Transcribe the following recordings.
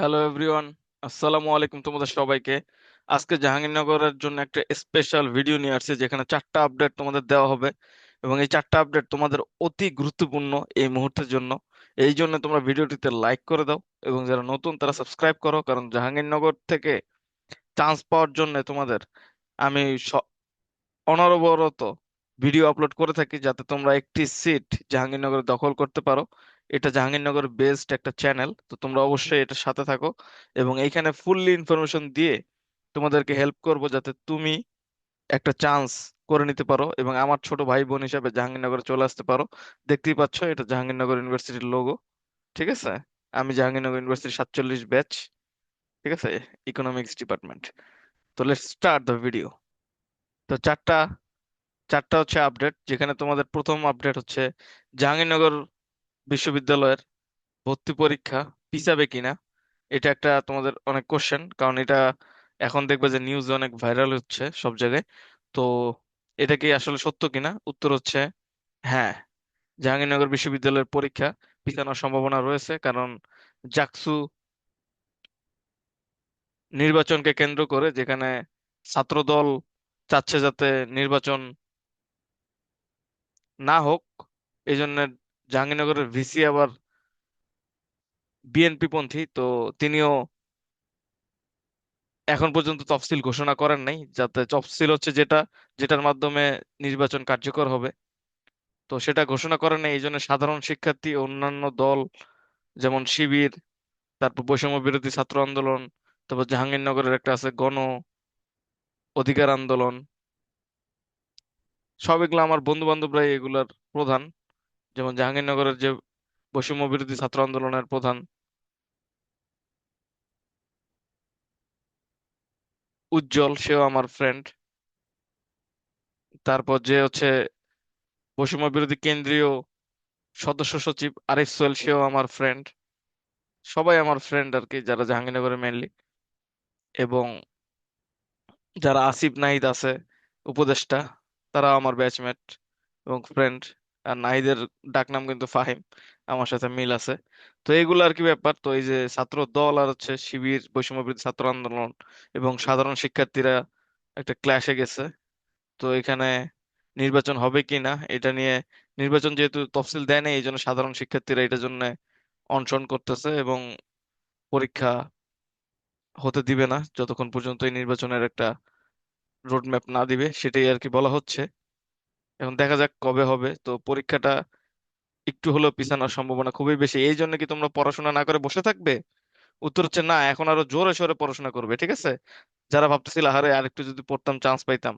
Hello everyone আসসালামু আলাইকুম তোমাদের সবাইকে। আজকে জাহাঙ্গীরনগরের জন্য একটা স্পেশাল ভিডিও নিয়ে আসছি, যেখানে চারটা আপডেট তোমাদের দেওয়া হবে। এবং এই চারটা আপডেট তোমাদের অতি গুরুত্বপূর্ণ এই মুহূর্তের জন্য। এই জন্য তোমরা ভিডিওটিতে লাইক করে দাও এবং যারা নতুন তারা সাবস্ক্রাইব করো, কারণ জাহাঙ্গীরনগর থেকে চান্স পাওয়ার জন্য তোমাদের আমি অনবরত ভিডিও আপলোড করে থাকি, যাতে তোমরা একটি সিট জাহাঙ্গীরনগরে দখল করতে পারো। এটা জাহাঙ্গীরনগর বেসড একটা চ্যানেল তো তোমরা অবশ্যই এটার সাথে থাকো এবং এইখানে ফুললি ইনফরমেশন দিয়ে তোমাদেরকে হেল্প করব যাতে তুমি একটা চান্স করে নিতে পারো এবং আমার ছোট ভাই বোন হিসাবে জাহাঙ্গীরনগরে চলে আসতে পারো। দেখতেই পাচ্ছ এটা জাহাঙ্গীরনগর ইউনিভার্সিটির লোগো ঠিক আছে? আমি জাহাঙ্গীরনগর ইউনিভার্সিটির সাতচল্লিশ ব্যাচ ঠিক আছে? ইকোনমিক্স ডিপার্টমেন্ট তো লেটস স্টার্ট দ্য ভিডিও তো চারটা চারটা হচ্ছে আপডেট যেখানে তোমাদের প্রথম আপডেট হচ্ছে জাহাঙ্গীরনগর বিশ্ববিদ্যালয়ের ভর্তি পরীক্ষা পিছাবে কিনা, এটা একটা তোমাদের অনেক কোশ্চেন কারণ এটা এখন দেখবে যে নিউজ অনেক ভাইরাল হচ্ছে সব জায়গায়। তো এটা কি আসলে সত্য কিনা? উত্তর হচ্ছে হ্যাঁ। জাহাঙ্গীরনগর বিশ্ববিদ্যালয়ের পরীক্ষা পিছানোর সম্ভাবনা রয়েছে, কারণ জাকসু নির্বাচনকে কেন্দ্র করে যেখানে ছাত্রদল চাচ্ছে যাতে নির্বাচন না হোক এই জন্য জাহাঙ্গীরনগরের ভিসি আবার বিএনপি পন্থী, তো তিনিও এখন পর্যন্ত তফসিল ঘোষণা করেন নাই। যাতে তফসিল হচ্ছে যেটা, যেটার মাধ্যমে নির্বাচন কার্যকর হবে। তো সেটা ঘোষণা করেন নাই এই জন্য সাধারণ শিক্ষার্থী অন্যান্য দল, যেমন শিবির, তারপর বৈষম্য বিরোধী ছাত্র আন্দোলন, তারপর জাহাঙ্গীরনগরের একটা আছে গণ অধিকার আন্দোলন। সব এগুলো আমার বন্ধু বান্ধবরাই এগুলার প্রধান। যেমন জাহাঙ্গীরনগরের যে বৈষম্য বিরোধী ছাত্র আন্দোলনের প্রধান উজ্জ্বল, সেও আমার ফ্রেন্ড তারপর যে হচ্ছে বৈষম্য বিরোধী কেন্দ্রীয় সদস্য সচিব আরিফ সোহেল, সেও আমার ফ্রেন্ড সবাই আমার ফ্রেন্ড আর কি, যারা জাহাঙ্গীরনগরে মেনলি এবং যারা আসিফ নাহিদ আছে, উপদেষ্টা তারা আমার ব্যাচমেট এবং ফ্রেন্ড আর নাহিদের ডাকনাম কিন্তু ফাহিম, আমার সাথে মিল আছে। তো এইগুলো আর কি ব্যাপার। তো এই যে ছাত্র দল আর হচ্ছে শিবির, বৈষম্য বিরোধী ছাত্র আন্দোলন এবং সাধারণ শিক্ষার্থীরা একটা ক্লাসে গেছে। তো এখানে নির্বাচন হবে কি না, এটা নিয়ে নির্বাচন যেহেতু তফসিল দেয় না এই জন্য সাধারণ শিক্ষার্থীরা এটার জন্য অনশন করতেছে এবং পরীক্ষা হতে দিবে না, যতক্ষণ পর্যন্ত এই নির্বাচনের একটা রোড ম্যাপ না দিবে, সেটাই আর কি বলা হচ্ছে। এখন দেখা যাক কবে হবে। তো পরীক্ষাটা একটু হলেও পিছানোর সম্ভাবনা খুবই বেশি। এই জন্য কি তোমরা পড়াশোনা না করে বসে থাকবে? উত্তর হচ্ছে না, এখন আরও জোরে সোরে পড়াশোনা করবে, ঠিক আছে? যারা ভাবতেছিল আরে আর একটু যদি পড়তাম চান্স পাইতাম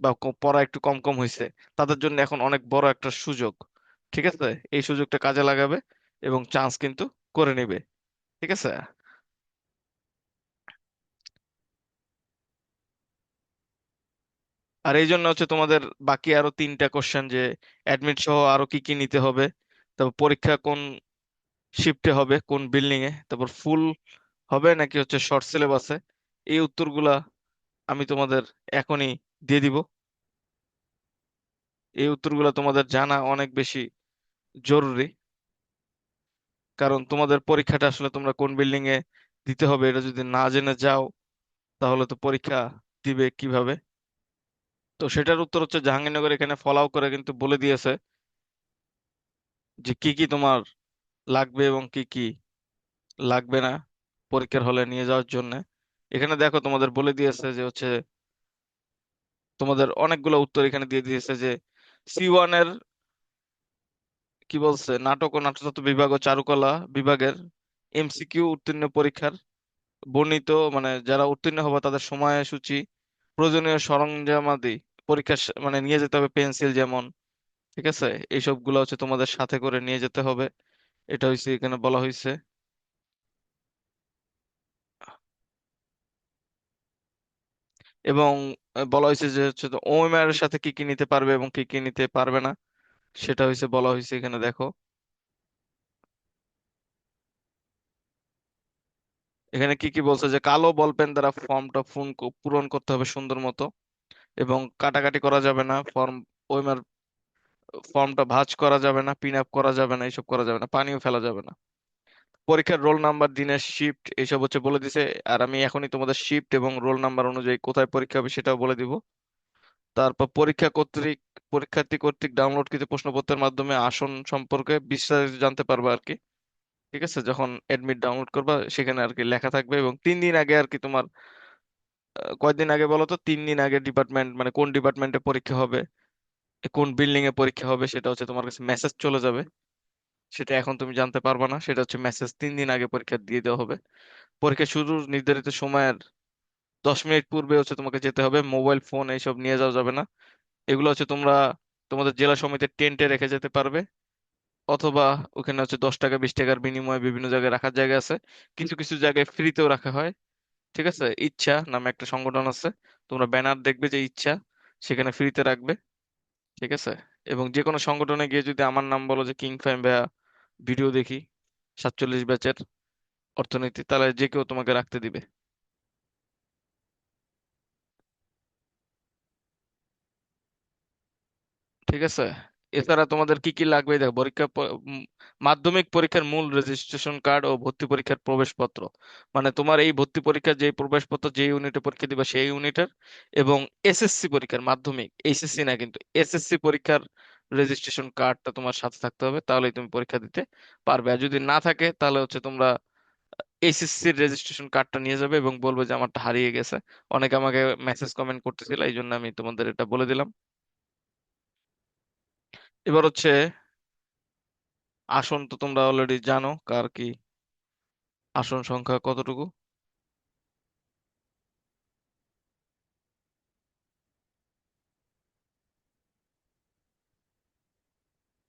বা পড়া একটু কম কম হয়েছে তাদের জন্য এখন অনেক বড় একটা সুযোগ, ঠিক আছে? এই সুযোগটা কাজে লাগাবে এবং চান্স কিন্তু করে নেবে, ঠিক আছে? আর এই জন্য হচ্ছে তোমাদের বাকি আরও তিনটা কোশ্চেন যে অ্যাডমিট সহ আরও কি কি নিতে হবে, তারপর পরীক্ষা কোন শিফটে হবে, কোন বিল্ডিং এ, তারপর ফুল হবে নাকি হচ্ছে শর্ট সিলেবাসে এই উত্তরগুলা আমি তোমাদের এখনই দিয়ে দিব। এই উত্তরগুলা তোমাদের জানা অনেক বেশি জরুরি। কারণ তোমাদের পরীক্ষাটা আসলে তোমরা কোন বিল্ডিং এ দিতে হবে এটা যদি না জেনে যাও, তাহলে তো পরীক্ষা দিবে কীভাবে? তো সেটার উত্তর হচ্ছে জাহাঙ্গীরনগর, এখানে ফলাও করে কিন্তু বলে দিয়েছে যে কি কি তোমার লাগবে এবং কি কি লাগবে না পরীক্ষার হলে নিয়ে যাওয়ার জন্য। এখানে দেখো তোমাদের বলে দিয়েছে যে হচ্ছে তোমাদের অনেকগুলো উত্তর এখানে দিয়ে দিয়েছে যে সি ওয়ানের কি বলছে, নাটক ও নাট্যতত্ত্ব বিভাগ ও চারুকলা বিভাগের এমসিকিউ উত্তীর্ণ পরীক্ষার বর্ণিত মানে যারা উত্তীর্ণ হবে তাদের সময়সূচি প্রয়োজনীয় সরঞ্জামাদি পরীক্ষার সা- মানে নিয়ে যেতে হবে পেন্সিল যেমন, ঠিক আছে? এইসবগুলো হচ্ছে তোমাদের সাথে করে নিয়ে যেতে হবে। এটা হইছে এখানে বলা হয়েছে এবং বলা হয়েছে যে হচ্ছে ওএমআর এর সাথে কি কি নিতে পারবে এবং কি কি নিতে পারবে না, সেটা হয়েছে বলা হয়েছে এখানে দেখো। এখানে কি কি বলছে যে কালো বল পেন দ্বারা ফর্মটা পূরণ করতে হবে সুন্দর মতো। এবং কাটাকাটি করা যাবে না ফর্ম ওএমআর ফর্মটা ভাঁজ করা যাবে না পিন আপ করা যাবে না এইসব করা যাবে না, পানিও ফেলা যাবে না। পরীক্ষার রোল নাম্বার দিনের শিফট এইসব হচ্ছে বলে দিছে, আর আমি এখনই তোমাদের শিফট এবং রোল নাম্বার অনুযায়ী কোথায় পরীক্ষা হবে সেটাও বলে দিব। তারপর পরীক্ষা কর্তৃক, পরীক্ষার্থী কর্তৃক ডাউনলোড ডাউনলোডকৃত প্রশ্নপত্রের মাধ্যমে আসন সম্পর্কে বিস্তারিত জানতে পারবে আর কি। ঠিক আছে? যখন এডমিট ডাউনলোড করবা, সেখানে আর কি লেখা থাকবে এবং তিন দিন আগে আর কি তোমার কয়দিন আগে বলো তো? তিন দিন আগে ডিপার্টমেন্ট মানে কোন ডিপার্টমেন্টে পরীক্ষা হবে, কোন বিল্ডিং এ পরীক্ষা হবে, সেটা হচ্ছে তোমার কাছে মেসেজ চলে যাবে। সেটা এখন তুমি জানতে পারবা না, সেটা হচ্ছে মেসেজ তিন দিন আগে পরীক্ষা দিয়ে দেওয়া হবে। পরীক্ষা শুরুর নির্ধারিত সময়ের দশ মিনিট পূর্বে হচ্ছে তোমাকে যেতে হবে মোবাইল ফোন এইসব নিয়ে যাওয়া যাবে না। এগুলো হচ্ছে তোমরা তোমাদের জেলা সমিতির টেন্টে রেখে যেতে পারবে, অথবা ওখানে হচ্ছে দশ টাকা, বিশ টাকার বিনিময়ে বিভিন্ন জায়গায় রাখার জায়গা আছে। কিছু কিছু জায়গায় ফ্রিতেও রাখা হয়। ঠিক আছে? ইচ্ছা নামে একটা সংগঠন আছে। তোমরা ব্যানার দেখবে যে ইচ্ছা, সেখানে ফ্রিতে রাখবে। ঠিক আছে? এবং যে কোনো সংগঠনে গিয়ে যদি আমার নাম বলো যে কিং ফাইম ভাইয়া, ভিডিও দেখি, সাতচল্লিশ ব্যাচের অর্থনীতি, তাহলে যে কেউ তোমাকে রাখতে দিবে। ঠিক আছে? এছাড়া তোমাদের কি কি লাগবে? দেখো, পরীক্ষা মাধ্যমিক পরীক্ষার মূল রেজিস্ট্রেশন কার্ড ও ভর্তি পরীক্ষার প্রবেশপত্র। মানে তোমার এই ভর্তি পরীক্ষার যে প্রবেশপত্র, যে ইউনিটে পরীক্ষা দিবা সেই ইউনিটের এবং এসএসসি পরীক্ষার মাধ্যমিক এইচএসসি না কিন্তু এসএসসি পরীক্ষার রেজিস্ট্রেশন কার্ডটা তোমার সাথে থাকতে হবে, তাহলেই তুমি পরীক্ষা দিতে পারবে। আর যদি না থাকে, তাহলে হচ্ছে তোমরা এইচএসসি রেজিস্ট্রেশন কার্ডটা নিয়ে যাবে এবং বলবে যে আমারটা হারিয়ে গেছে। অনেকে আমাকে মেসেজ কমেন্ট করতেছিল এই জন্য আমি তোমাদের এটা বলে দিলাম। এবার হচ্ছে আসন তো তোমরা অলরেডি জানো কার কি আসন সংখ্যা কতটুকু?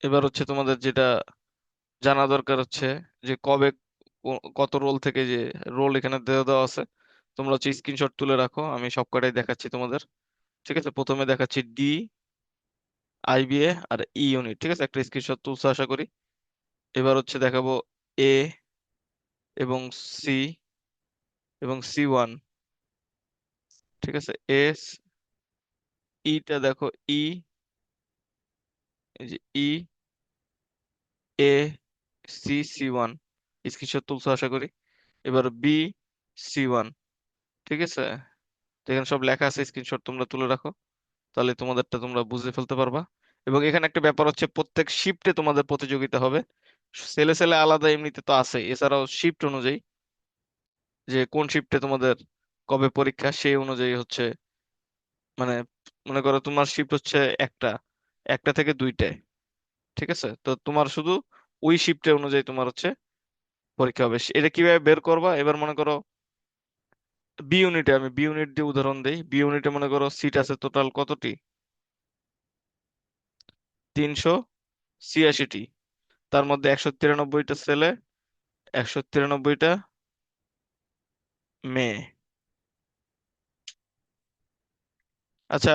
এবার হচ্ছে তোমাদের যেটা জানা দরকার হচ্ছে যে কবে কত রোল থেকে যে রোল এখানে দেওয়া দেওয়া আছে, তোমরা হচ্ছে স্ক্রিনশট তুলে রাখো, আমি সব কটাই দেখাচ্ছি তোমাদের। ঠিক আছে? প্রথমে দেখাচ্ছি ডি আইবিএ আর ই ইউনিট ঠিক আছে? একটা স্ক্রিনশট তুলছো আশা করি। এবার হচ্ছে দেখাবো এ এবং সি এবং সি ওয়ান ঠিক আছে? এস ইটা দেখো ই এই যে ই A C C one screenshot তুলছো আশা করি। এবার বি সি ওয়ান ঠিক আছে? এখানে সব লেখা আছে স্ক্রিনশট তোমরা তুলে রাখো। তাহলে তোমাদেরটা তোমরা বুঝে ফেলতে পারবা। এবং এখানে একটা ব্যাপার হচ্ছে প্রত্যেক শিফটে তোমাদের প্রতিযোগিতা হবে। সেলে সেলে আলাদা এমনিতে তো আছে, এছাড়াও শিফট অনুযায়ী যে কোন শিফটে তোমাদের কবে পরীক্ষা সেই অনুযায়ী হচ্ছে মানে মনে করো তোমার শিফট হচ্ছে একটা একটা থেকে দুইটায়, ঠিক আছে? তো তোমার শুধু ওই শিফটের অনুযায়ী তোমার হচ্ছে পরীক্ষা হবে। এটা কীভাবে বের করবা? এবার মনে করো বি ইউনিটে আমি বি ইউনিট দিয়ে উদাহরণ দিই। বি ইউনিটে মনে করো সিট আছে টোটাল কতটি? তিনশো ছিয়াশিটি। তার মধ্যে একশো তিরানব্বইটা ছেলে, একশো তিরানব্বইটা মেয়ে। আচ্ছা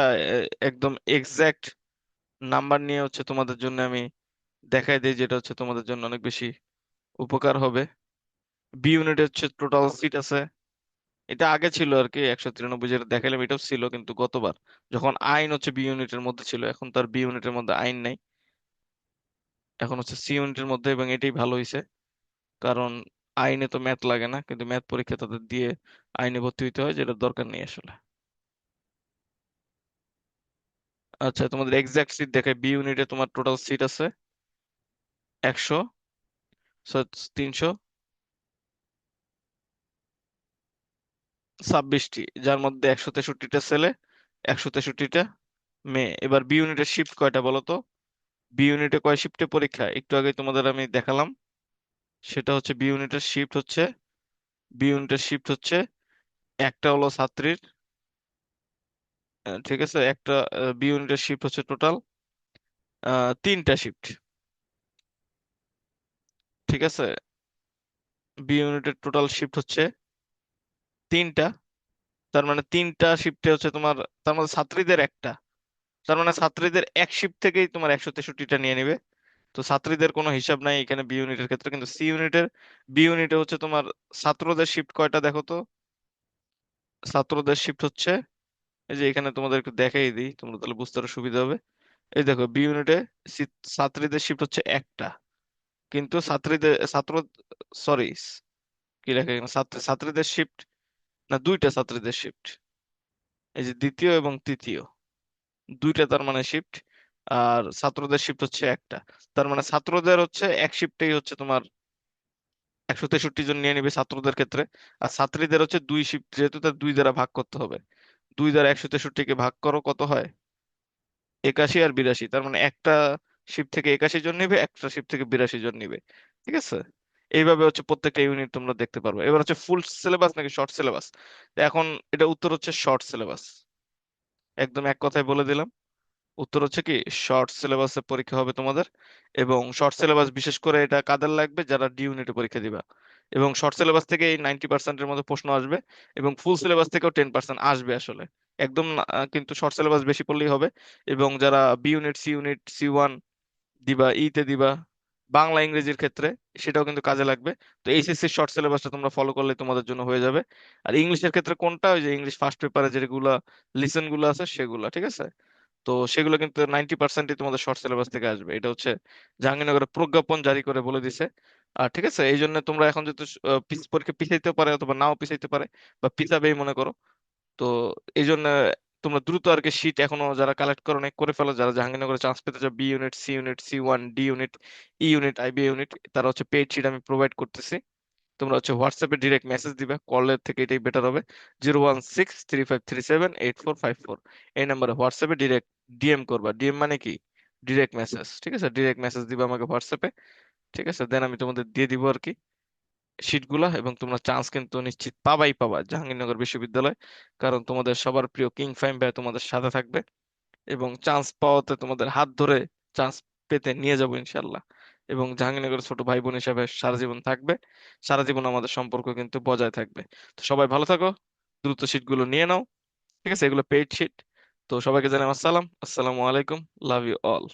একদম এক্সাক্ট নাম্বার নিয়ে হচ্ছে তোমাদের জন্য আমি দেখাই দিই, যেটা হচ্ছে তোমাদের জন্য অনেক বেশি উপকার হবে। বি ইউনিটে হচ্ছে টোটাল সিট আছে। এটা আগে ছিল আর কি একশো তিরানব্বই যেটা দেখালাম এটাও ছিল কিন্তু গতবার। যখন আইন হচ্ছে বি ইউনিটের মধ্যে ছিল, এখন তার বি ইউনিটের মধ্যে আইন নাই। এখন হচ্ছে সি ইউনিটের মধ্যে এবং এটাই ভালো হয়েছে কারণ আইনে তো ম্যাথ লাগে না, কিন্তু ম্যাথ পরীক্ষা তাদের দিয়ে আইনে ভর্তি হইতে হয়, যেটা দরকার নেই আসলে। আচ্ছা তোমাদের এক্সাক্ট সিট দেখে বি ইউনিটে তোমার টোটাল সিট আছে, একশো তিনশো ছাব্বিশটি, যার মধ্যে একশো তেষট্টিটা ছেলে, একশো তেষট্টিটা মেয়ে। এবার বি ইউনিটের শিফট কয়টা বলো তো? বি ইউনিটে কয় শিফটে পরীক্ষা? একটু আগে তোমাদের আমি দেখালাম। সেটা হচ্ছে বি ইউনিটের শিফট হচ্ছে বি ইউনিটের শিফট হচ্ছে একটা হলো ছাত্রীর ঠিক আছে? একটা বি ইউনিটের শিফট হচ্ছে টোটাল তিনটা শিফট ঠিক আছে? বি ইউনিটের টোটাল শিফট হচ্ছে তিনটা। তার মানে তিনটা শিফটে হচ্ছে তোমার, তার মধ্যে ছাত্রীদের একটা। তার মানে ছাত্রীদের এক শিফট থেকেই তোমার একশো তেষট্টিটা নিয়ে নিবে। তো ছাত্রীদের কোনো হিসাব নাই এখানে বি ইউনিটের ক্ষেত্রে, কিন্তু সি ইউনিটের বি ইউনিটে হচ্ছে তোমার ছাত্রদের শিফট কয়টা দেখো তো? ছাত্রদের শিফট হচ্ছে, এই যে এখানে তোমাদের একটু দেখাই দিই, তোমরা তাহলে বুঝতে আরও সুবিধা হবে। এই দেখো বি ইউনিটে ছাত্রীদের শিফট হচ্ছে একটা। কিন্তু ছাত্রীদের, ছাত্র সরি কি লেখা ছাত্র ছাত্রীদের শিফট না, দুইটা ছাত্রীদের শিফট এই যে দ্বিতীয় এবং তৃতীয়, দুইটা তার মানে শিফট আর ছাত্রদের শিফট হচ্ছে একটা। তার মানে ছাত্রদের হচ্ছে এক শিফটেই হচ্ছে তোমার একশো তেষট্টি জন নিয়ে নিবে ছাত্রদের ক্ষেত্রে, আর ছাত্রীদের হচ্ছে দুই শিফট যেহেতু তার দুই দ্বারা ভাগ করতে হবে। দুই দ্বারা একশো তেষট্টিকে ভাগ করো, কত হয়? একাশি আর বিরাশি, তার মানে একটা শিফট থেকে একাশি জন নিবে, একটা শিফট থেকে বিরাশি জন নিবে। ঠিক আছে? এইভাবে হচ্ছে প্রত্যেকটা ইউনিট তোমরা দেখতে পারবে। এবার হচ্ছে ফুল সিলেবাস নাকি শর্ট সিলেবাস এখন এটা উত্তর হচ্ছে শর্ট সিলেবাস একদম এক কথায় বলে দিলাম। উত্তর হচ্ছে কি শর্ট সিলেবাসে পরীক্ষা হবে তোমাদের এবং শর্ট সিলেবাস বিশেষ করে এটা কাদের লাগবে? যারা ডি ইউনিটে পরীক্ষা দিবা। এবং শর্ট সিলেবাস থেকে এই নাইনটি পার্সেন্টের মধ্যে প্রশ্ন আসবে এবং ফুল সিলেবাস থেকেও টেন পার্সেন্ট আসবে আসলে। একদম কিন্তু শর্ট সিলেবাস বেশি পড়লেই হবে এবং যারা B unit C unit C one দিবা ইতে দিবা বাংলা ইংরেজির ক্ষেত্রে, সেটাও কিন্তু কাজে লাগবে। তো এইচএসসি শর্ট সিলেবাসটা তোমরা ফলো করলে তোমাদের জন্য হয়ে যাবে। আর ইংলিশের ক্ষেত্রে কোনটা? ওই যে ইংলিশ ফার্স্ট পেপারে যেগুলা লিসেনগুলো আছে, সেগুলা, ঠিক আছে? তো সেগুলো কিন্তু নাইনটি পার্সেন্টই তোমাদের শর্ট সিলেবাস থেকে আসবে। এটা হচ্ছে জাহাঙ্গীরনগরের প্রজ্ঞাপন জারি করে বলে দিছে। আর ঠিক আছে, এই জন্য তোমরা এখন যেহেতু পরীক্ষা পিছাইতে পারে অথবা নাও পিছাইতে পারে বা পিছাবেই মনে করো। তো এই জন্য তোমরা দ্রুত আর কি শীট এখনও যারা কালেক্ট করো নাই, করে ফেলো। যারা জাহাঙ্গীরনগরে চান্স পেতে চাও B unit C unit C one D unit E unit IB unit তারা হচ্ছে পেড শিট আমি প্রোভাইড করতেছি। তোমরা হচ্ছে হোয়াটসঅ্যাপে ডিরেক্ট মেসেজ দিবে কলের থেকে এটাই বেটার হবে। Zero one six three five three seven eight four five four এই নাম্বারে হোয়াটসঅ্যাপে ডিরেক্ট ডিএম করবা। ডিএম মানে কি? ডিরেক্ট মেসেজ ঠিক আছে? ডিরেক্ট মেসেজ দিবা আমাকে হোয়াটসঅ্যাপে ঠিক আছে? দেন আমি তোমাদের দিয়ে দিব আর কি। সিটগুলা এবং তোমরা চান্স কিন্তু নিশ্চিত পাবাই পাবা জাহাঙ্গীরনগর বিশ্ববিদ্যালয়, কারণ তোমাদের সবার প্রিয় কিং ফাইম ভাই তোমাদের সাথে থাকবে এবং চান্স পাওয়াতে তোমাদের হাত ধরে চান্স পেতে নিয়ে যাব ইনশাল্লাহ এবং জাহাঙ্গীরনগরের ছোট ভাই বোন হিসাবে সারা জীবন থাকবে, সারা জীবন আমাদের সম্পর্ক কিন্তু বজায় থাকবে। তো সবাই ভালো থাকো, দ্রুত সিটগুলো নিয়ে নাও, ঠিক আছে? এগুলো পেইড শিট তো সবাইকে জানাই আসসালাম, আসসালামু আলাইকুম লাভ ইউ অল